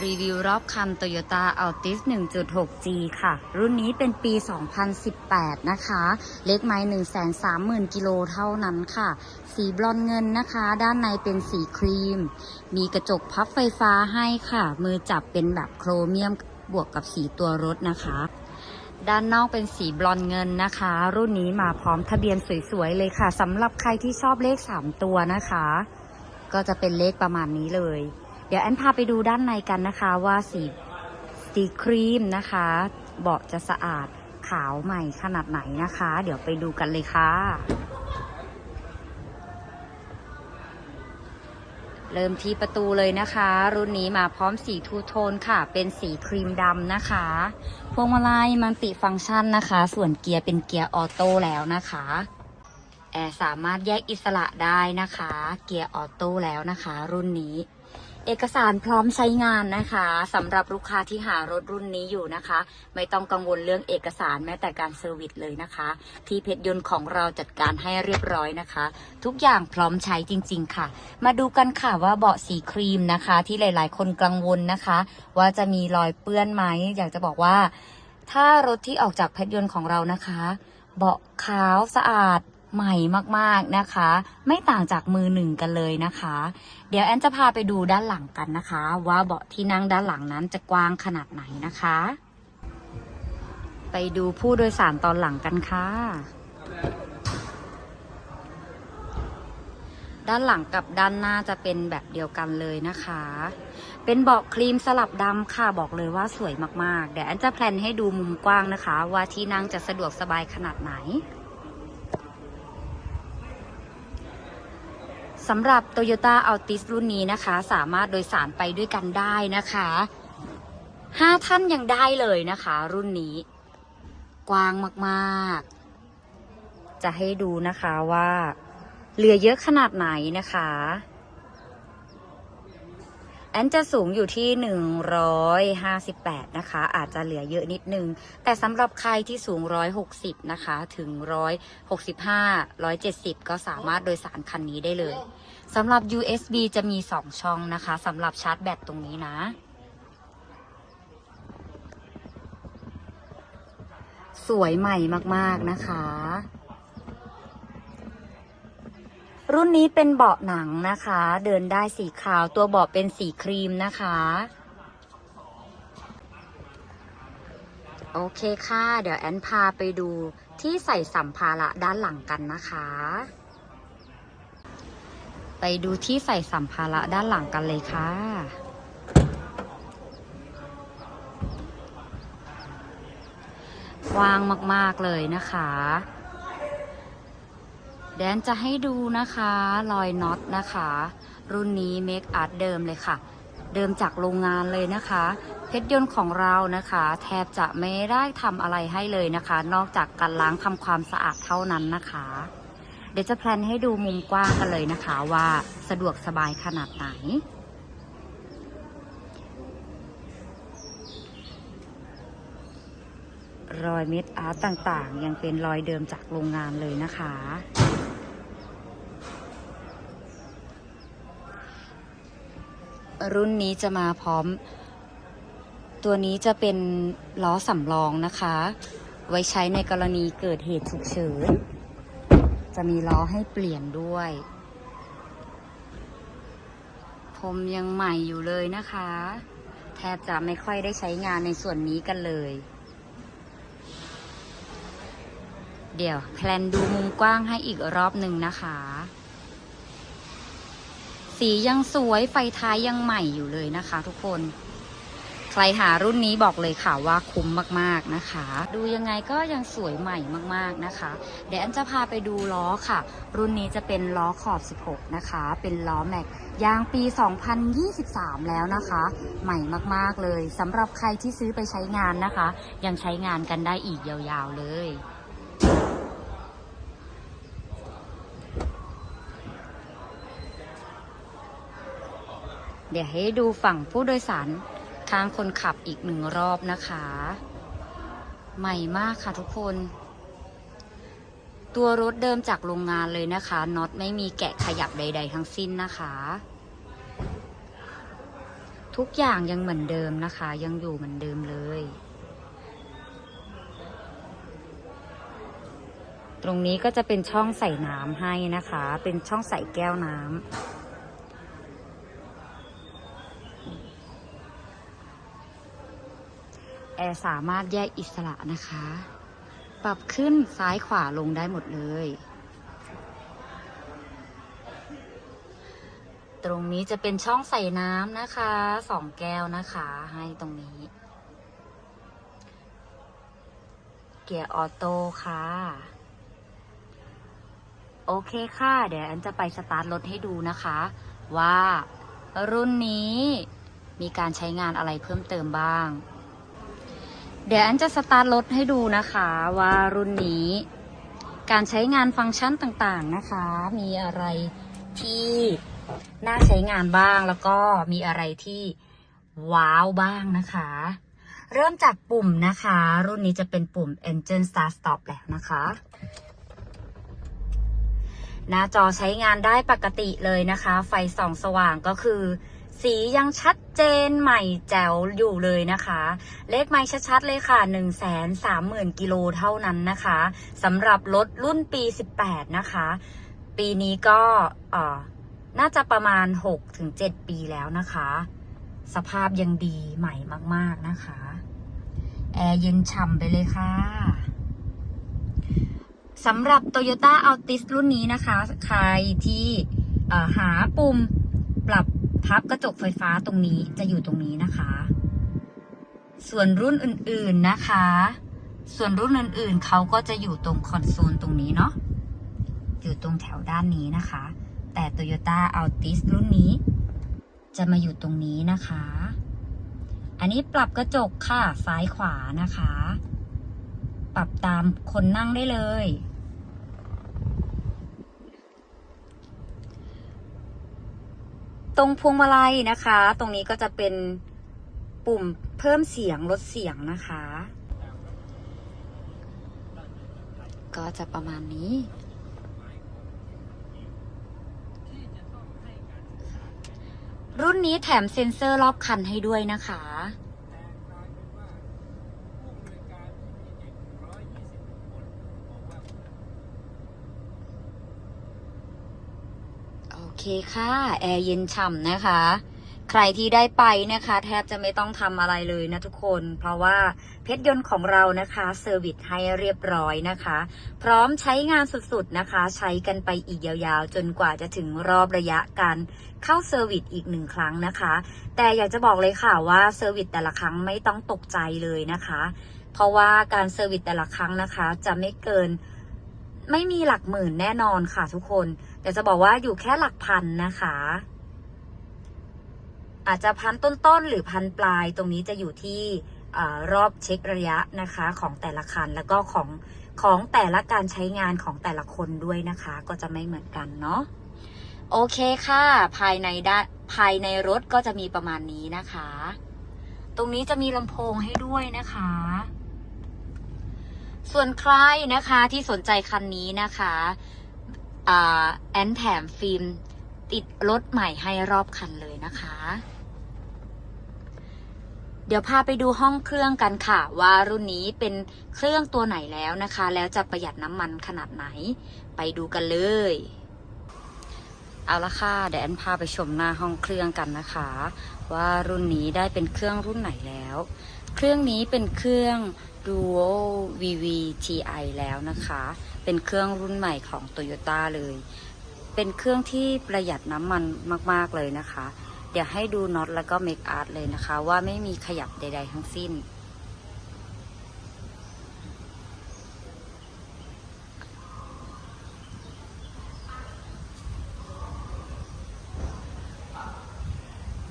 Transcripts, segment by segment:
รีวิวรอบคัน Toyota Altis 1.6G ค่ะ รุ่นนี้เป็นปี 2018 นะคะ เล็กไม้130,000 กิโลเท่านั้นค่ะ สีบลอนเงินนะคะ ด้านในเป็นสีครีม มีกระจกพับไฟฟ้าให้ค่ะ มือจับเป็นแบบโครเมียมบวกกับสีตัวรถนะคะ ด้านนอกเป็นสีบลอนเงินนะคะ รุ่นนี้มาพร้อมทะเบียนสวยๆเลยค่ะสำหรับใครที่ชอบเลข 3 ตัวนะคะ ก็จะเป็นเลขประมาณนี้เลย ดี๋ยวแอนพาไปดูด้านในกันนะคะว่าสีสีครีมนะคะ เบาะจะสะอาดขาวใหม่ขนาดไหนนะคะ เดี๋ยวไปดูกันเลยค่ะ เริ่มที่ประตูเลยนะคะ รุ่นนี้มาพร้อมสีทูโทนค่ะ เป็นสีครีมดำนะคะพวงมาลัยมันติฟังก์ชันนะคะ ส่วนเกียร์เป็นเกียร์ออโต้แล้วนะคะแอร์สามารถแยกอิสระได้นะคะ เกียร์ออโต้แล้วนะคะ รุ่นนี้ เอกสารพร้อมใช้งานนะคะสำหรับลูกค้าที่หารถรุ่นนี้อยู่นะคะ ไม่ต้องกังวลเรื่องเอกสารแม้แต่การเซอร์วิสเลยนะคะ ที่เพชรยนต์ของเราจัดการให้เรียบร้อยนะคะ ทุกอย่างพร้อมใช้จริง ๆ ค่ะ มาดูกันค่ะว่าเบาะสีครีมนะคะ ที่หลาย ๆ คนกังวลนะคะ ว่าจะมีรอยเปื้อนไหมอยากจะบอกว่า ถ้ารถที่ออกจากเพชรยนต์ของเรานะคะ เบาะขาวสะอาด ใหม่มากๆนะคะ ไม่ต่างจากมือหนึ่งกันเลยนะคะ เดี๋ยวแอนจะพาไปดูด้านหลังกันนะคะ ว่าเบาะที่นั่งด้านหลังนั้นจะกว้างขนาดไหนนะคะ ไปดูผู้โดยสารตอนหลังกันค่ะด้านหลังกับด้านหน้าจะเป็นแบบเดียวกันเลยนะคะ เป็นเบาะครีมสลับดำค่ะบอกเลยว่าสวยมากๆ เดี๋ยวแอนจะแพลนให้ดูมุมกว้างนะคะ ว่าที่นั่งจะสะดวกสบายขนาดไหน สำหรับ Toyota Altis รุ่นนี้นะคะ สามารถโดยสารไปด้วยกันได้นะคะห้าท่านยังได้เลยนะคะ รุ่นนี้ กว้างมากๆ จะให้ดูนะคะว่าเหลือเยอะขนาดไหนนะคะ แอนจะสูงอยู่ที่ 158 นะคะ อาจจะเหลือเยอะนิดนึง แต่สำหรับใครที่สูง 160 นะคะ ถึง 165 170 ก็สามารถโดยสารคันนี้ได้เลยสำหรับ USB จะมี 2 ช่องนะคะสำหรับชาร์จแบตตรงนี้นะ สวยใหม่มาก ๆ นะคะ รุ่นนี้เป็นเบาะหนังนะคะ เดินได้สีขาวตัวเบาะเป็นสีครีมนะคะ โอเคค่ะ เดี๋ยวแอนพาไปดูที่ใส่สัมภาระด้านหลังกันนะคะ ไปดูที่ใส่สัมภาระด้านหลังกันเลยค่ะกว้างมาก ๆ เลยนะคะ แดนจะให้ดูนะคะรอยน็อตนะคะ รุ่นนี้เมคอาร์ตเดิมเลยค่ะ เดิมจากโรงงานเลยนะคะ เพชรยนต์ของเรานะคะ แทบจะไม่ได้ทำอะไรให้เลยนะคะ นอกจากการล้างทำความสะอาดเท่านั้นนะคะ เดี๋ยวจะแพลนให้ดูมุมกว้างกันเลยนะคะว่าสะดวกสบายขนาดไหนรอยเม็ดอาร์ตต่างๆ ยังเป็นรอยเดิมจากโรงงานเลยนะคะ รุ่นนี้จะมาพร้อม ตัวนี้จะเป็นล้อสำรองนะคะ ไว้ใช้ในกรณีเกิดเหตุฉุกเฉิน จะมีล้อให้เปลี่ยนด้วยผมยังใหม่อยู่เลยนะคะ แทบจะไม่ค่อยได้ใช้งานในส่วนนี้กันเลย เดี๋ยวแพลนดูมุมกว้างให้อีกรอบหนึ่งนะคะ สียังสวยไฟท้ายยังใหม่อยู่เลยนะคะทุกคน ใครหารุ่นนี้บอกเลยค่ะว่าคุ้มมากๆนะคะ ดูยังไงก็ยังสวยใหม่มากๆนะคะ เดี๋ยวอันจะพาไปดูล้อค่ะ รุ่นนี้จะเป็นล้อขอบ 16 นะคะ เป็นล้อแม็กยางปี 2023 แล้วนะคะ ใหม่มากๆเลยสำหรับใครที่ซื้อไปใช้งานนะคะ ยังใช้งานกันได้อีกยาวๆเลย เดี๋ยวให้ดูฝั่งผู้โดยสารข้างคนขับอีกหนึ่งรอบนะคะ ใหม่มากค่ะทุกคน ตัวรถเดิมจากโรงงานเลยนะคะน็อตไม่มีแกะขยับใด ๆ ทั้งสิ้นนะคะ ทุกอย่างยังเหมือนเดิมนะคะ ยังอยู่เหมือนเดิมเลยตรงนี้ก็จะเป็นช่องใส่น้ำให้นะคะ เป็นช่องใส่แก้วน้ำ อร์สามารถแยกอิสระนะคะ ปรับขึ้นซ้ายขวาลงได้หมดเลย ตรงนี้จะเป็นช่องใส่น้ำนะคะสองแก้วนะคะ ให้ตรงนี้ เกียร์ออโต้ค่ะ โอเคค่ะ เดี๋ยวอันจะไปสตาร์ทรถให้ดูนะคะ ว่ารุ่นนี้มีการใช้งานอะไรเพิ่มเติมบ้าง เดี๋ยวอันจะสตาร์ทรถให้ดูนะคะว่ารุ่นนี้การใช้งานฟังก์ชันต่างๆนะคะ มีอะไรที่น่าใช้งานบ้างแล้วก็มีอะไรที่ว้าวบ้างนะคะ เริ่มจากปุ่มนะคะ รุ่นนี้จะเป็นปุ่ม Engine Start Stop แล้วนะคะ หน้าจอใช้งานได้ปกติเลยนะคะ ไฟส่องสว่างก็คือ สียังชัดเจนใหม่แจ๋วอยู่เลยนะคะ เลขไม้ชัดๆเลยค่ะ 1 3 0 0 0 0กิโลเท่านั้นนะคะสำหรับรถรุ่นปี 18 นะคะ ปีนี้ก็น่าจะประมาณ 6-7 ปีแล้วนะคะ สภาพยังดีใหม่มากๆนะคะ แอร์เย็นฉ่ำไปเลยค่ะสำหรับ Toyota Altis รุ่นนี้นะคะ ใครที่หาปุ่มปรับ พับกระจกไฟฟ้าตรงนี้จะอยู่ตรงนี้นะคะ ส่วนรุ่นอื่นๆนะคะ ส่วนรุ่นอื่นๆเขาก็จะอยู่ตรงคอนโซลตรงนี้เนาะอยู่ตรงแถวด้านนี้นะคะ แต่ Toyota Altis รุ่นนี้ จะมาอยู่ตรงนี้นะคะ อันนี้ปรับกระจกค่ะซ้ายขวานะคะ ปรับตามคนนั่งได้เลย รงพวงมาลัยนะคะ ตรงนี้ก็จะเป็นปุ่มเพิ่มเสียงลดเสียงนะคะ ก็จะประมาณนี้ รุ่นนี้แถมเซ็นเซอร์รอบคันให้ด้วยนะคะ เคค่ะ แอร์เย็นฉ่ำนะคะ ใครที่ได้ไปนะคะ แทบจะไม่ต้องทำอะไรเลยนะทุกคน เพราะว่าเพชรยนต์ของเรานะคะเซอร์วิสให้เรียบร้อยนะคะ พร้อมใช้งานสุดๆนะคะ ใช้กันไปอีกยาวๆ จนกว่าจะถึงรอบระยะการเข้าเซอร์วิสอีกหนึ่งครั้งนะคะ แต่อยากจะบอกเลยค่ะว่าเซอร์วิสแต่ละครั้งไม่ต้องตกใจเลยนะคะ เพราะว่าการเซอร์วิสแต่ละครั้งนะคะ จะไม่เกิน ไม่มีหลักหมื่นแน่นอนค่ะทุกคนแต่จะบอกว่าอยู่แค่หลักพันนะคะ อาจจะพันต้นๆหรือพันปลายตรงนี้จะอยู่ที่รอบเช็คระยะนะคะของแต่ละคันแล้วก็ของของแต่ละการใช้งานของแต่ละคนด้วยนะคะ ก็จะไม่เหมือนกันเนาะโอเคค่ะ ภายในด้านภายในรถก็จะมีประมาณนี้นะคะ ตรงนี้จะมีลำโพงให้ด้วยนะคะ ส่วนใครนะคะที่สนใจคันนี้นะคะแอนแถมฟิล์มติดรถใหม่ให้รอบคันเลยนะคะ เดี๋ยวพาไปดูห้องเครื่องกันค่ะ ว่ารุ่นนี้เป็นเครื่องตัวไหนแล้วนะคะ แล้วจะประหยัดน้ำมันขนาดไหน ไปดูกันเลย เอาละค่ะเดี๋ยวแอนพาไปชมหน้าห้องเครื่องกันนะคะ ว่ารุ่นนี้ได้เป็นเครื่องรุ่นไหนแล้ว เครื่องนี้เป็นเครื่อง Duo VV TI แล้วนะคะ เป็นเครื่องรุ่นใหม่ของ Toyota เลย เป็นเครื่องที่ประหยัดน้ำมันมาก ๆ เลยนะคะ เดี๋ยวให้ดูน็อตแล้วก็เมคอาร์ตเลยนะคะ ว่าไม่มีขยับใด ๆ ทั้งสิ้น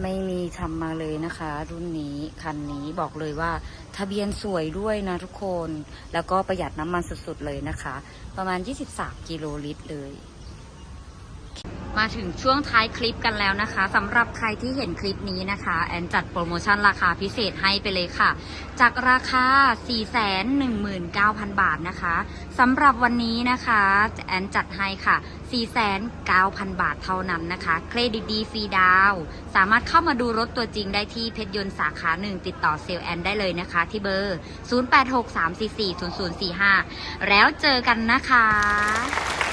ไม่มีทำมาเลยนะคะ รุ่นนี้คันนี้บอกเลยว่า ทะเบียนสวยด้วยนะทุกคน แล้วก็ประหยัดน้ำมันสุดๆเลยนะคะ ประมาณ 23 กิโลลิตรเลย มาถึงช่วงท้ายคลิปกันแล้วนะคะสำหรับใครที่เห็นคลิปนี้นะคะ แอนจัดโปรโมชั่นราคาพิเศษให้ไปเลยค่ะ จากราคา 419,000 บาทนะคะสำหรับวันนี้นะคะแอนจัดให้ค่ะ 4,9,000บาทเท่านั้นนะคะ เครดิตดีฟรีดาว สามารถเข้ามาดูรถตัวจริงได้ที่เพชรยนต์สาขาหนึ่งติดต่อเซลล์แอนได้เลยนะคะ ที่เบอร์ 0863440045 แล้วเจอกันนะคะ